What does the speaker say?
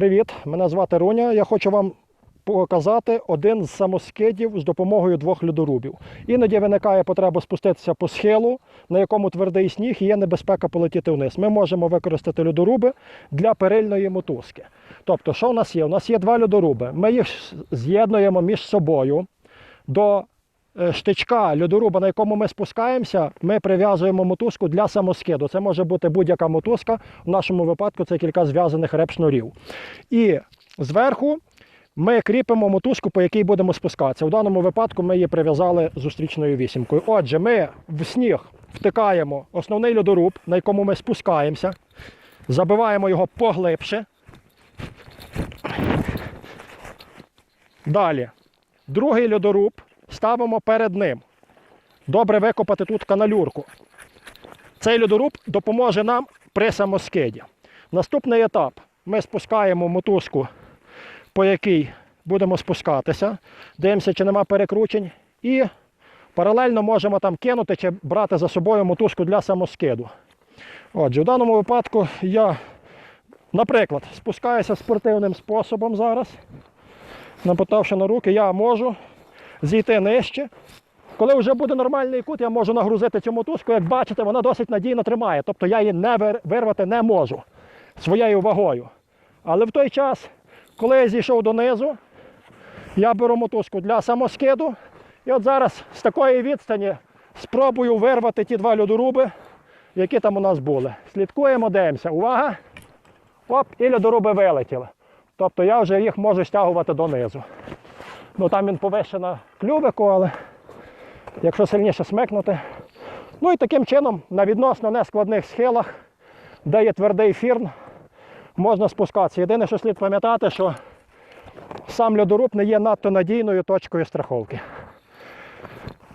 Привіт, мене звати Руня. Я хочу вам показати один з самоскидів з допомогою двох льодорубів. Іноді виникає потреба спуститися по схилу, на якому твердий сніг і є небезпека полетіти вниз. Ми можемо використати льодоруби для перильної мотузки. Тобто, що у нас є? У нас є два льодоруби. Ми їх з'єднуємо між собою до штичка льодоруба, на якому ми спускаємося, ми прив'язуємо мотузку для самоскиду. Це може бути будь-яка мотузка. В нашому випадку це кілька зв'язаних реп-шнурів. І зверху ми кріпимо мотузку, по якій будемо спускатися. У даному випадку ми її прив'язали зустрічною вісімкою. Отже, ми в сніг втикаємо основний льодоруб, на якому ми спускаємося, забиваємо його поглибше. Далі Другий льодоруб ставимо перед ним. Добре викопати тут каналюрку. Цей льодоруб допоможе нам при самоскиді. Наступний етап. Ми спускаємо мотузку, по якій будемо спускатися. Дивимося, чи нема перекручень. І паралельно можемо там кинути чи брати за собою мотузку для самоскиду. Отже, в даному випадку я, наприклад, спускаюся спортивним способом зараз намотавши на руки, я можу зійти нижче. Коли вже буде нормальний кут, я можу нагрузити цю мотузку. Як бачите, вона досить надійно тримає. Тобто я її не вирвати не можу своєю вагою. Але в той час, коли я зійшов донизу, я беру мотузку для самоскиду. І от зараз з такої відстані спробую вирвати ті два льодоруби, які там у нас були. Слідкуємо, дивимося. Увага! Оп, і льодоруби вилетіли. Тобто я вже їх можу стягувати донизу. Ну там він повище на клювику, але якщо сильніше смикнути. Ну і таким чином на відносно нескладних схилах, де є твердий фірн, можна спускатися. Єдине, що слід пам'ятати, що сам льодоруб не є надто надійною точкою страховки.